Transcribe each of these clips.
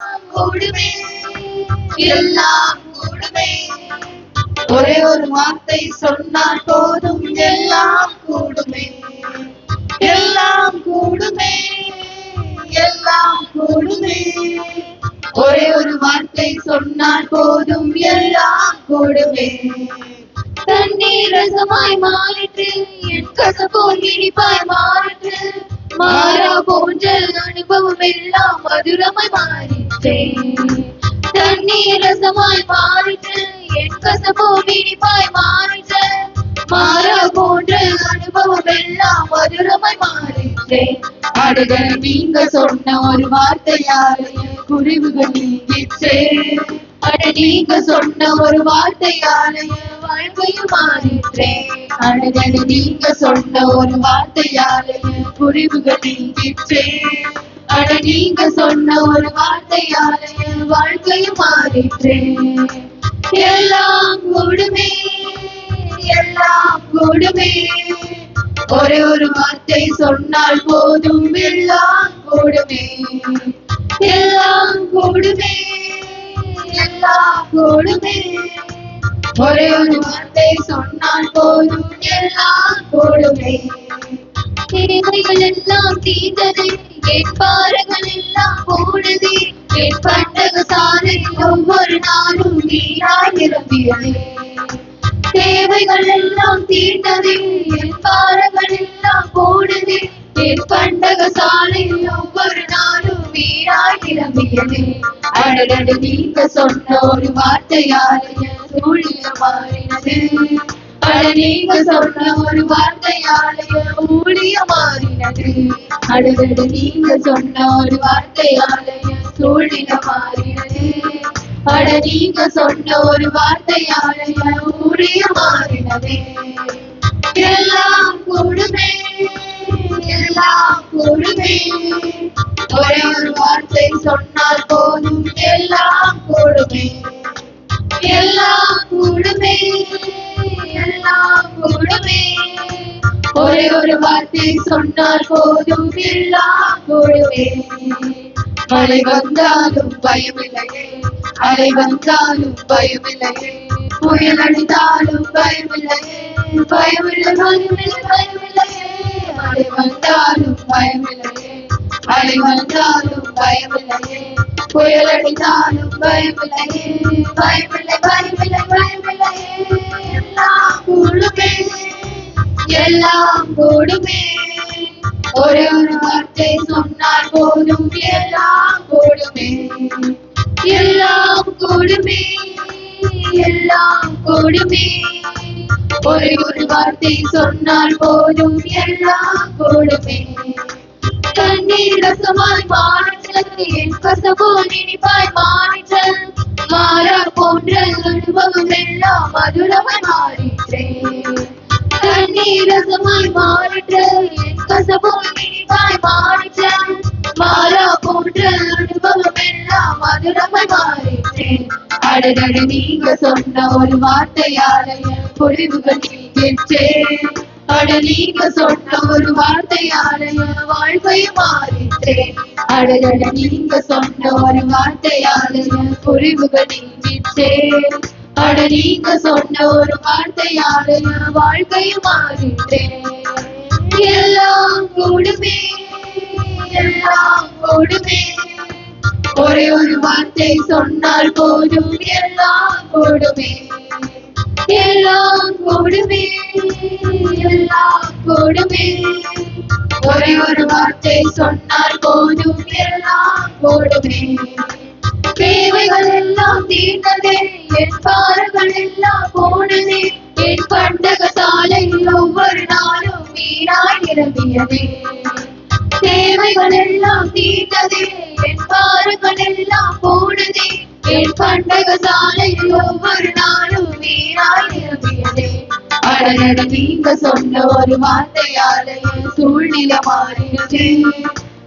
கூடுமே எல்லாம் கூடுமே ஒரே ஒரு வார்த்தை சொன்னால் போதும் எல்லாம் கூடுமே. எல்லாம் கூடுமே. எல்லாம் கூடுமே ஒரே ஒரு வார்த்தை சொன்னால் போதும் எல்லாம் கூடுமே. தண்ணீர் ரசமாய் மாறிட்டு என் கசப்போ இனிப்பாய் மாறிட்டு மாறா போன்ற அனுபவம் எல்லாம் மதுரமாய் மாறிற்றே தண்ணீர் ரசமாய் மாறிற்று என் கசப்போ இனிப்பாய் மாறிற்று மாறா போன்ற அனுபவம் எல்லாம் மதுரமாய் மாறிற்றே அடுதல் நீங்க சொன்ன ஒரு வார்த்தையால் குறைவுகள் நீங்கிற்றே. அட நீங்க சொன்ன ஒரு வார்த்தையாலே வாழ்க்கையும் மாறிற்றே அழகடு நீங்க சொன்ன ஒரு வார்த்தையாலே புரிவுகள் நீங்கிற்றே. அட நீங்க சொன்ன ஒரு வார்த்தையாலே வாழ்க்கையும் மாறிற்றே. எல்லாம் கூடுமே எல்லாம் கூடுமே. ஒரே ஒரு வார்த்தை சொன்னால் போதும் எல்லாம் கூடுமே. எல்லாம் கூடுமே எல்லாம் கூடுமே. ஒரே ஒரு வார்த்தை சொன்னால் போதும் எல்லாம் கூடுமே. தேவைகள் எல்லாம் தீர்ந்தது என் எல்லாம் போனது என் சாலை ஒவ்வொரு நாளும் நீராய் நிரம்பியது தேவைகள் எல்லாம் தீர்ந்தது என் எல்லாம் போனது கேட்பண்டக சாலை ஒவ்வொரு நாளும் நிரம்பியது அடடடு நீங்க சொன்ன ஒரு வார்த்தையாலே என் சூழியம் மாறினது. அட நீங்க சொன்ன ஒரு வார்த்தையாலே என் மாறினது. அடடடு நீங்க சொன்ன ஒரு வார்த்தையாலே மாறினது. அட நீங்க சொன்ன ஒரு வார்த்தையாலே எல்லாம் கூடுமே. எல்லாம் கொடுமே ஒரே ஒரு வார்த்தை சொன்னால் போதும். எல்லாம் கொடுமே எல்லாம் கொடுமே எல்லாம் கொடுமே ஒரே ஒரு வார்த்தை சொன்னால் போதும். எல்லாம் கொடுமே மழை வந்தாலும் பயமில்லையே. அலை வந்தாலும் பயமில்லையே. புயல் அடித்தாலும் பயமில்லையே. பயமில்லை பயமில்லை பயமில்லையே. மழை வந்தாலும் பயமில்லையே. அலை வந்தாலும் பயமில்லையே. புயல் அடித்தாலும் பயமில்லையே. பயமில்லை பயமில்லை பயமில்லையே. எல்லாம் கூடுமே எல்லாம் கூடுமே. ஒரே ஒரு வார்த்தை சொன்னால் போதும். எல்லாம் கூடுமே. எல்லாம் கூடுமே. எல்லாம் கூடுமே. ஒரே ஒரு வார்த்தை சொன்னால் போதும் எல்லாம் கொடுமே தண்ணீர் ரசமாய் மாறிற்றது என் கசபோ நினைப்பாய் மாறிற்றது மாறா போன்ற அனுபவம் எல்லாம் மதுரமாய் மாறிற்றே தண்ணீர் ரசமாய் மாறிற்றது என் கசபோ நினைப்பாய் மாறிற்றது மாறா போன்ற அனுபவம் எல்லாம் மதுரமாய் மாறிற்றே அடடடு நீங்க சொன்ன ஒரு வார்த்தையால பொழிவுகள் நீங்கிற்றே. அட நீங்க சொன்ன ஒரு வார்த்தையால என் வாழ்க்கையும் மாறிற்றே. அடடட நீங்க சொன்ன ஒரு வார்த்தையால பொழிவுகள் குறிவுகள் அட நீங்க சொன்ன ஒரு வார்த்தையால என் மாறிட்டேன் எல்லாம் கூடுமே எல்லாம் கொடுமே ஒரே ஒரு வார்த்தை சொன்னால் போதும். எல்லாம் கொடுமே எல்லாம் கொடுமே எல்லாம் கொடுமே ஒரே ஒரு வார்த்தை சொன்னால் போதும். எல்லாம் கொடுமே தேவைகள் எல்லாம் தீர்ந்ததே என் பாரங்கள் எல்லாம் போனதே. என் பண்டக சாலை ஒவ்வொரு நாளும் வீணாய் நிரம்பியதே. தேவைகளெல்லாம் தீர்த்ததே. என் பாரங்கள் போனதே என் பண்டக சாலையில் ஒவ்வொரு நாளும் வீணாய் நிரம்பியதே. அடனட நீங்க சொன்ன ஒரு வார்த்தையாலே சூழ்நிலை மாறினதே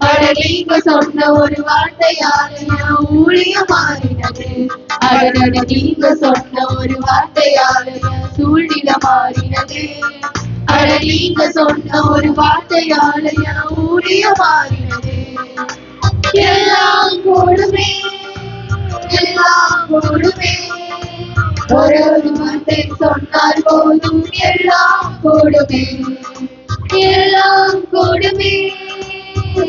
அடலீங்க சொன்ன ஒரு வார்த்தையாலே ஊழிய மாறினது. அடனட நீங்க சொன்ன ஒரு வார்த்தையாலே நீங்க சொன்ன ஒரு வார்த்தையால என ஊடிய மாறினதே. எல்லாம் கூடுமே எல்லாம் கூடுமே. ஒரு வார்த்தை சொன்னால் போதும் எல்லாம் கூடுமே. எல்லாம் கூடுமே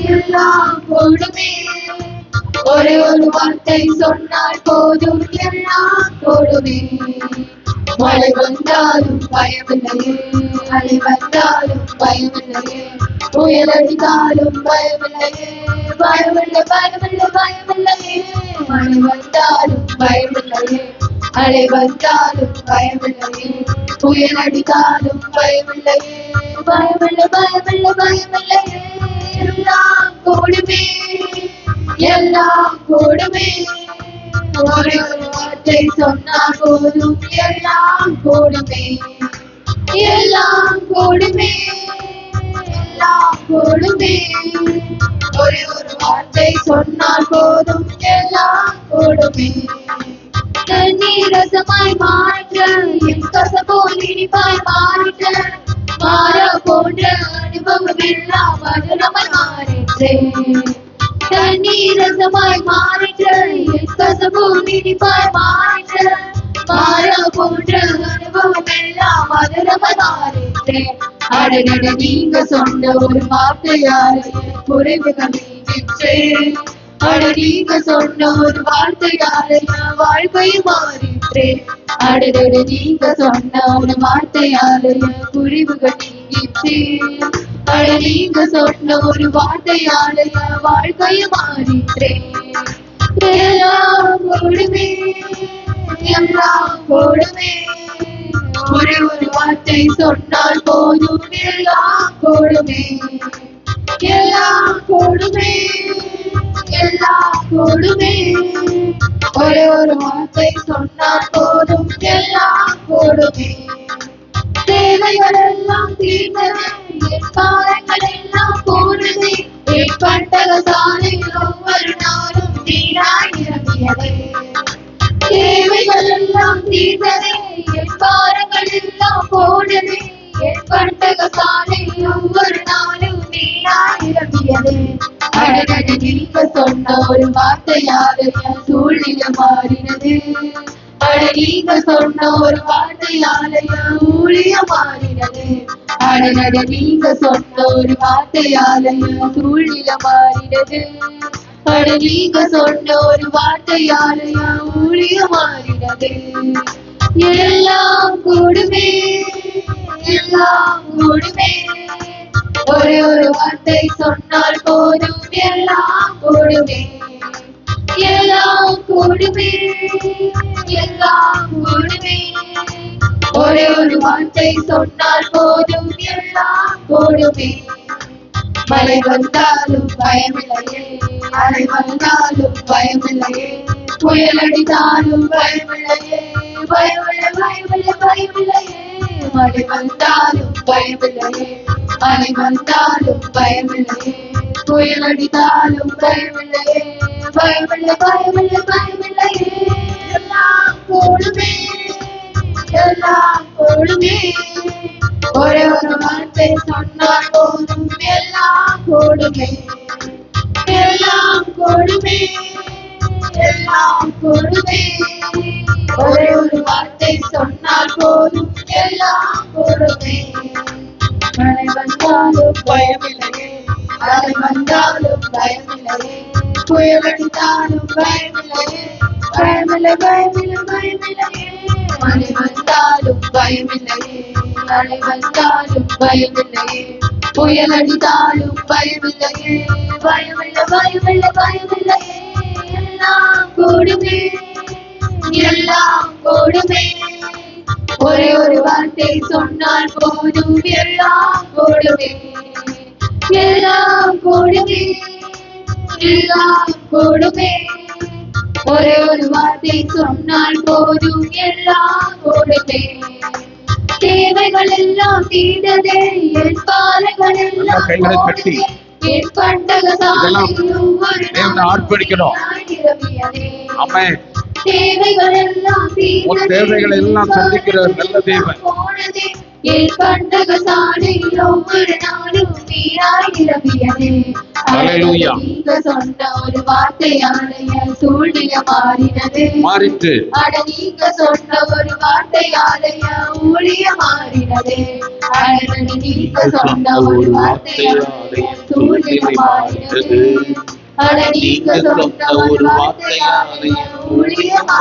எல்லாம் கூடுமே. ஒரே ஒரு வார்த்தை சொன்னால் போதும் எல்லாம் கூடுமே. மழை வந்தாலும் பயமில்லையே. அலை வந்தாலும் பயமில்லையே. புயல் அடித்தாலும் பயமில்லையே. பயமில்லை பயமில்லை பயமில்லையே. மழை வந்தாலும் பயமில்லையே. அலை வந்தாலும் பயமில்லையே. புயல் அடித்தாலும் பயமில்லையே. பயமில்லை பயமில்லை பயமில்லையே. எல்லாம் கூடுமே. எல்லாம் கூடுமே. ஒரு வார்த்தை சொன்னால் போதும். எல்லாம் கூடுமே எல்லாம் கூடுமே எல்லாம் கூடுமே ஒரே ஒரு வார்த்தை சொன்னால் போதும். எல்லாம் கூடுமே தண்ணீர் ரசமாய் மாற்ற என் கசபோல் இனிப்பாய் மாற்ற மாற போன்ற அனுபவம் எல்லாம் மதுரமாய் மாறிற்றே தண்ணீர் ரசமாய் மாறிற்ற என் கசபோல் இனிப்பாய் மாற்ற போன்ற அனுபவம் எல்லாம் மதுரமாய் அடனட நீங்க சொன்ன ஒரு வார்த்தையால் என் குறைவுகள் நீங்கிற்றே அட நீங்க சொன்ன ஒரு வார்த்தையால என் வாழ்க்கை மாறிற்றே அடடட நீங்க சொன்ன ஒரு வார்த்தையால என் குறிவுகள் அட சொன்ன ஒரு வார்த்தையால வாழ்க்கைய வாழ்க்கை எல்லாம் கொடுமே எல்லாம் கொடுமே ஒரே ஒரு வார்த்தை சொன்னால் போதும் எல்லாம் கொடுமே எல்லாம் கொடுமே எல்லாம் கொடுமே ஒரே ஒரு வார்த்தை சொன்னால் போதும் எல்லாம் கொடுமே தேவைகள் எல்லாம் தீர்ந்தது என் எல்லாம் போனது என் பட்டக சாலையில் ஒவ்வொரு நாளும் நீராய் நிரம்பியது தேவைகள் எல்லாம் தீர்ந்தது பாரங்கள் எல்லாம் போனது என் பட்டக சாலையில் ஒவ்வொரு நாளும் நீராய் நிரம்பியது அழகது நீங்க சொன்ன ஒரு வார்த்தையால என் சூழ்நிலை மாறினது. அழகீங்க சொன்ன ஒரு வார்த்தையால என் ஊழியம் மாறினது. அடனட நீங்க சொன்ன ஒரு வார்த்தையால என் சூழ்நிலை மாறினது அட நீங்க சொன்ன ஒரு வார்த்தையால ஊழிய மாறினது எல்லாம் கூடுமே எல்லாம் கூடுமே. ஒரே ஒரு வார்த்தை சொன்னால் போதும் எல்லாம் கூடுமே. எல்லாம் கூடுமே எல்லாம் கூடுமே. ஒரே வார்த்தை சொன்னால் போதும் எல்லாம் போடுமே. மழை வந்தாலும் பயமில்லையே. அலை வந்தாலும் பயமில்லையே. புயல் அடித்தாலும் பயமில்லையே. பயமில்லை பயமில்லை பயமில்லையே. மழை வந்தாலும் பயமில்லையே. அலை வந்தாலும் பயமில்லையே. புயல் அடித்தாலும் பயமில்லையே. பயமில்லை பயமில்லை பயமில்லையே. எல்லாம் போடுமே. எல்லாம் கூடுமே ஒரே ஒரு வார்த்தை சொன்னால் போதும் எல்லாம் கூடுமே எல்லாம் கூடுமே எல்லாம் கூடுமே ஒரே ஒரு வார்த்தை சொன்னால் போதும் எல்லாம் கூடுமே மழை வந்தாலும் பயமில்லையே அலை வந்தாலும் பயமில்லையே புயல் அடித்தாலும் பயமில்லையே பயமில்லை பயமில்லை பயமில்லையே. அலை வந்தாலும் பயமில்லையே. புயல் அடித்தாலும் பயமில்லையே. பயமில்லை பயமில்லை பயமில்லையே. எல்லாம் கூடுமே. எல்லாம் கூடுமே. ஒரே ஒரு வார்த்தை சொன்னால் போதும். எல்லாம் கூடுமே. எல்லாம் கூடுமே. எல்லாம் கூடுமே. ஒரே ஒரு வார்த்தை சொன்னால் போதும் எல்லாம் கூடுமே தேவைகள் எல்லாம் தீர்ந்ததே என் பாறைகள் எல்லாம் கைகளை. போனதே. என் பண்டக தேவனை அர்ப்பணிக்கணும். நிரம்பியதே. ஆமென். தேவைகள் எல்லாம் தேவைகளை எல்லாம் சந்திக்கிற நல்ல தேவன். என் பண்டக சாலையில் ஒவ்வொரு நாளும் நீராய் நிரம்பியதே. ஹalleluya. நீங்க சொன்ன ஒரு வார்த்தையால என் சூழ்நிலை மாறினது மாறிட்டு அட நீங்க சொன்ன ஒரு வார்த்தையால என் ஊழியம் மாறினது அழகனை நீக்க சொன்ன ஒரு வார்த்தையாலே சூழ்நிலை மாறினது அட சொன்ன ஒரு வார்த்தையாலே ஊழியம்